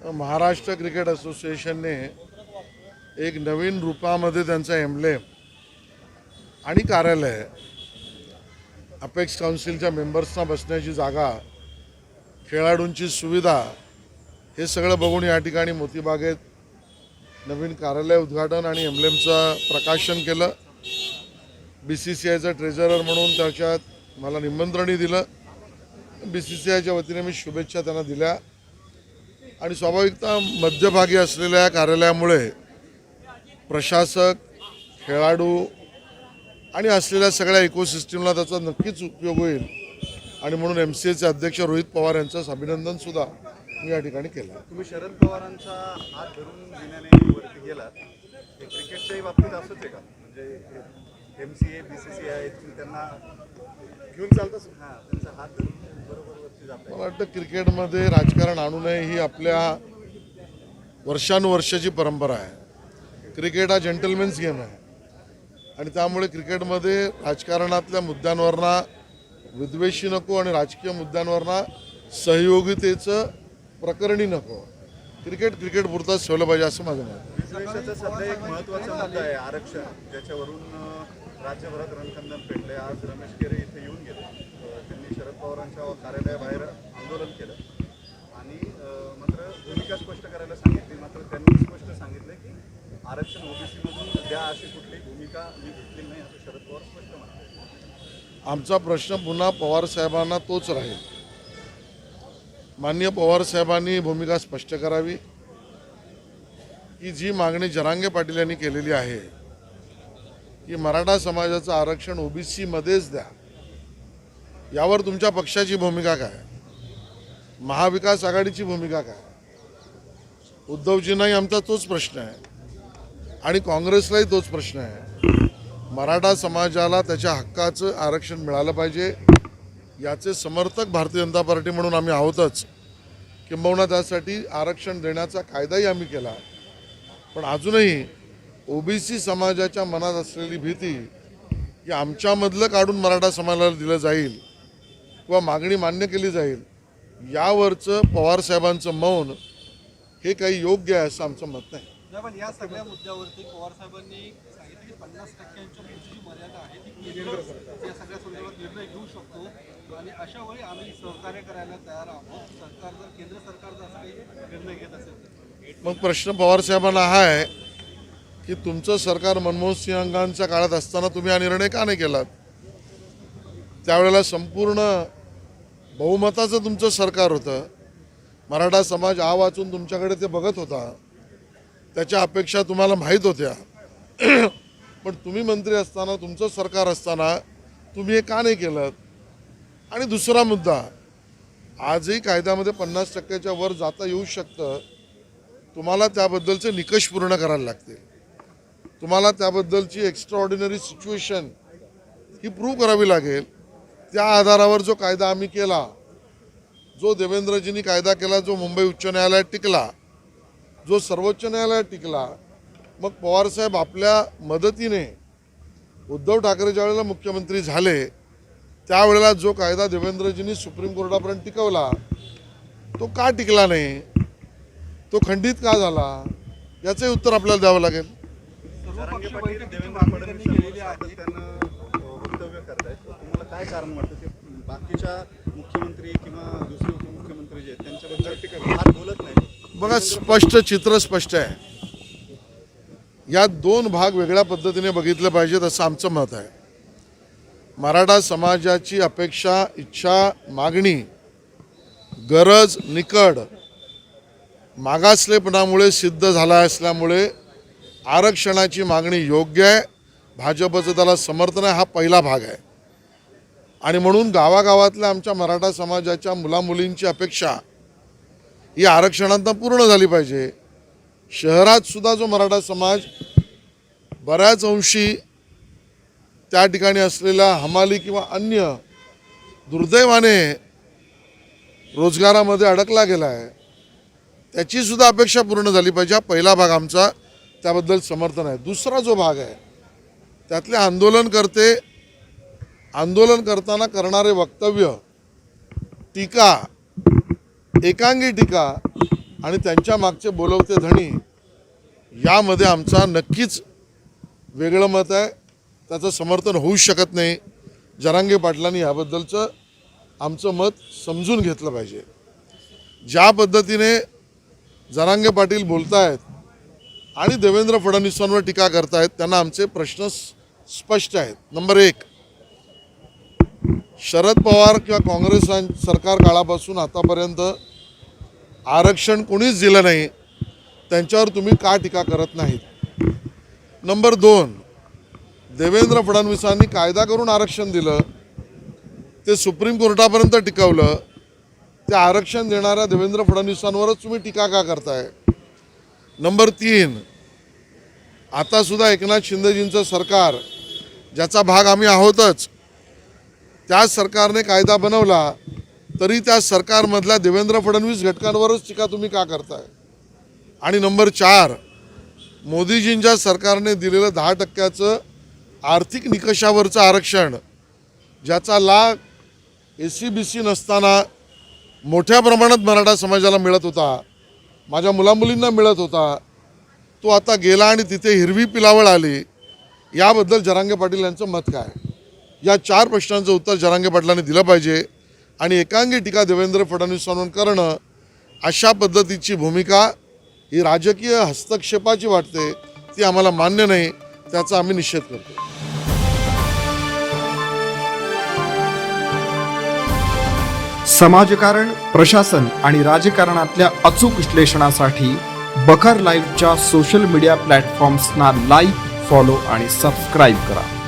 Maharashtra cricket असोसिएशनने एक नवीन रूपामध्ये त्यांचा एम्ब्लेम आणि कार्यालय अपेक्स काउन्सिलच्या मेंबर्सना बसण्याची जागा खेळाडूंची सुविधा हे सगळं बघून या ठिकाणी मोतीबागेत नवीन कार्यालय उद्घाटन आणि एम्ब्लेमचं प्रकाशन केलं. बी सी सी आयचं ट्रेझरर म्हणून त्याच्यात मला निमंत्रणही दिलं. बी सी सी आयच्या वतीने मी शुभेच्छा त्यांना दिल्या. आणि स्वाभाविकता मध्यभागी असलेल्या या कार्यालयामुळे प्रशासक खेळाडू आणि असलेल्या सगळ्या इकोसिस्टीमला त्याचा नक्कीच उपयोग होईल. आणि म्हणून एम सी एचे अध्यक्ष रोहित पवार यांचं अभिनंदन सुद्धा मी या ठिकाणी केलं. तुम्ही शरद पवारांचा हात धरून वरती गेलात. क्रिकेटच्याही बाबतीत असंच आहे का? म्हणजे M C A B C C I त्यांना घेऊन चालताच हां त्यांचा हात धरून. मला वाटतं क्रिकेटमध्ये राजकारण आणू नये ही आपल्या वर्षानुवर्षाची परंपरा आहे. क्रिकेट हा जेंटलमेन्स गेम आहे. आणि त्यामुळे क्रिकेटमध्ये राजकारणातल्या मुद्द्यांवरना विद्वेषी नको आणि राजकीय मुद्द्यांवरना सहयोगितेचं प्रकरणी नको. क्रिकेट क्रिकेट पुरताच ठेवलं पाहिजे असं माझं मत एक महत्त्वाचा मुद्दा आहे आरक्षण ज्याच्यावरून राज्यभरात रणखंदन पेटले आज रमेश केरे इथे येऊन गेले. त्यांनी शरद पवारांच्या कार्यालयाबाहेर आंदोलन केलं. आणि मात्र भूमिका स्पष्ट करायला सांगितली. मात्र त्यांनी स्पष्ट सांगितलं की आरक्षण ओबीसीमधून द्या अशी कुठली भूमिका मी घेतली नाही असं शरद पवार स्पष्ट म्हणाले. आमचा प्रश्न पुन्हा पवार साहेबांना तोच राहील. माननीय पवार साहेबांनी भूमिका स्पष्ट करावी. की जी मागणी जरांगे पाटील यांनी केलेली आहे की मराठा समाजाचं आरक्षण ओबीसीमध्येच द्या. यावर तुमच्या पक्षाची भूमिका काय? महाविकास आघाडीची भूमिका काय? उद्धवजींनाही आमचा तोच प्रश्न आहे. आणि काँग्रेसलाही तोच प्रश्न आहे. मराठा समाजाला त्याच्या हक्काचं आरक्षण मिळालं पाहिजे याचे समर्थक भारतीय जनता पार्टी म्हणून आम्ही आहोतच. किंबहुना त्यासाठी आरक्षण देण्याचा कायदाही आम्ही केला. पण अजूनही ओबीसी समाजाच्या मनात असलेली भीती की आमच्यामधलं काढून मराठा समाजाला दिलं जाईल. किंवा मागणी मान्य केली जाईल यावरचं पवारसाहेबांचं मौन हे काही योग्य आहे असं आमचं मत नाही. नाही, पण या सगळ्या मुद्द्यावरती पवार साहेबांनी सांगितलं की पन्नास टक्क्यांच्या पुढची जी मर्यादा आहे ती केंद्र या सगळ्या संदर्भात निर्णय घेऊ शकतो. आणि अशा वेळी आम्ही सहकार्य करायला तयार आहोत. सरकार जर केंद्र सरकार जर असं काही निर्णय घेत असेल तर. मग प्रश्न पवारसाहेबांना हा आहे की तुमचं सरकार मनमोहन सिंगांच्या काळात असताना तुम्ही हा निर्णय का नाही केलात? त्यावेळेला संपूर्ण बहुमताचं तुमचं सरकार होतं. मराठा समाज आ वाचून तुमच्याकडे ते बघत होता. त्याच्या अपेक्षा तुम्हाला माहीत होत्या. पण तुम्ही मंत्री असताना तुमचं सरकार असताना तुम्ही हे का नाही केलं आणि दुसरा मुद्दा आजही कायद्यामध्ये पन्नास टक्क्याच्या वर जाता येऊ शकतं. तुम्हाला त्याबद्दलचे निकष पूर्ण करायला लागतील. तुम्हाला त्याबद्दलची एक्स्ट्रा ऑर्डिनरी सिच्युएशन ही प्रूव्ह करावी लागेल. त्या आधारावर जो कायदा आम्ही केला जो देवेंद्रजींनी कायदा केला जो मुंबई उच्च न्यायालयात टिकला जो सर्वोच्च न्यायालयात टिकला मग पवारसाहेब आपल्या मदतीने उद्धव ठाकरे ज्यावेळेला मुख्यमंत्री झाले त्यावेळेला जो कायदा देवेंद्रजींनी सुप्रीम कोर्टापर्यंत टिकवला तो का टिकला नाही? तो खंडित का झाला? याचंही उत्तर आपल्याला द्यावं लागेल. कारण वाटतं ते बाकीच्या मुख्यमंत्री किंवा दुसरे उपमुख्यमंत्री जे आहेत त्यांच्याबद्दल फार बोलत नाही. बघा स्पष्ट चित्र स्पष्ट आहे. यात दोन भाग वेगळ्या पद्धतीने बघितले पाहिजेत असं आमचं मत आहे. मराठा समाजाची अपेक्षा इच्छा मागणी गरज निकड मागासलेपणामुळे सिद्ध झाला असल्यामुळे आरक्षणाची मागणी योग्य आहे. भाजपचं त्याला समर्थन आहे. हा पहिला भाग आहे. आणि म्हणून गावागावातल्या आमच्या मराठा समाजाच्या मुलामुलींची अपेक्षा ही आरक्षणांतनं पूर्ण झाली पाहिजे. शहरात सुद्धा जो मराठा समाज बऱ्याच अंशी त्या ठिकाणी असलेल्या हमाली किंवा अन्य दुर्दैवाने रोजगारामध्ये अडकला गेला आहे त्याचीसुद्धा अपेक्षा पूर्ण झाली पाहिजे. हा पहिला भाग आमचा त्याबद्दल समर्थन आहे. दुसरा जो भाग आहे त्यातले आंदोलनकर्ते आंदोलन करताना करणारे वक्तव्य टीका एकांगी टीका आणि त्यांच्या मागचे बोलवते धणी यामध्ये आमचा नक्कीच वेगळं मत आहे. त्याचं समर्थन होऊ शकत नाही. जरांगे पाटलांनी याबद्दलचं आमचं मत समजून घेतलं पाहिजे. ज्या पद्धतीने जरांगे पाटील बोलतायत आणि देवेंद्र फडणवीसांवर टीका करतायत त्यांना आमचे प्रश्न स्पष्ट आहेत. नंबर एक शरद पवार किंवा काँग्रेस सरकार काळापासून आतापर्यंत आरक्षण कोणीच दिलं नाही त्यांच्यावर तुम्ही का टीका करत नाहीत? नंबर दोन देवेंद्र फडणवीसांनी कायदा करून आरक्षण दिलं ते सुप्रीम कोर्टापर्यंत टिकवलं ते आरक्षण देणाऱ्या देवेंद्र फडणवीसांवरच तुम्ही टीका का करताय? नंबर तीन आतासुद्धा एकनाथ शिंदेजींचं सरकार ज्याचा भाग आम्ही आहोतच त्या सरकारने कायदा बनवला तरी त्या सरकारमधल्या देवेंद्र फडणवीस घटकांवरच टीका तुम्ही का करताय? आणि नंबर चार मोदीजींच्या सरकारने दिलेलं दहा टक्क्याचं आर्थिक निकषावरचं आरक्षण ज्याचा लाभ ए सी बी सी नसताना मोठ्या प्रमाणात मराठा समाजाला मिळत होता माझ्या मुलामुलींना मिळत होता तो आता गेला आणि तिथे हिरवी पिलावळ आली याबद्दल जरांगे पाटील यांचं मत काय? या चार प्रश्नांचं उत्तर जरांगे पाटलांनी दिलं पाहिजे. आणि एकांगी टीका देवेंद्र फडणवीसांवर करणं अशा पद्धतीची भूमिका ही राजकीय हस्तक्षेपाची वाटते ती आम्हाला मान्य नाही त्याचा आम्ही निषेध करतो. समाजकारण प्रशासन आणि राजकारणातल्या अचूक विश्लेषणासाठी बखर लाईव्हच्या सोशल मीडिया प्लॅटफॉर्म्सना लाईक फॉलो आणि सबस्क्राईब करा.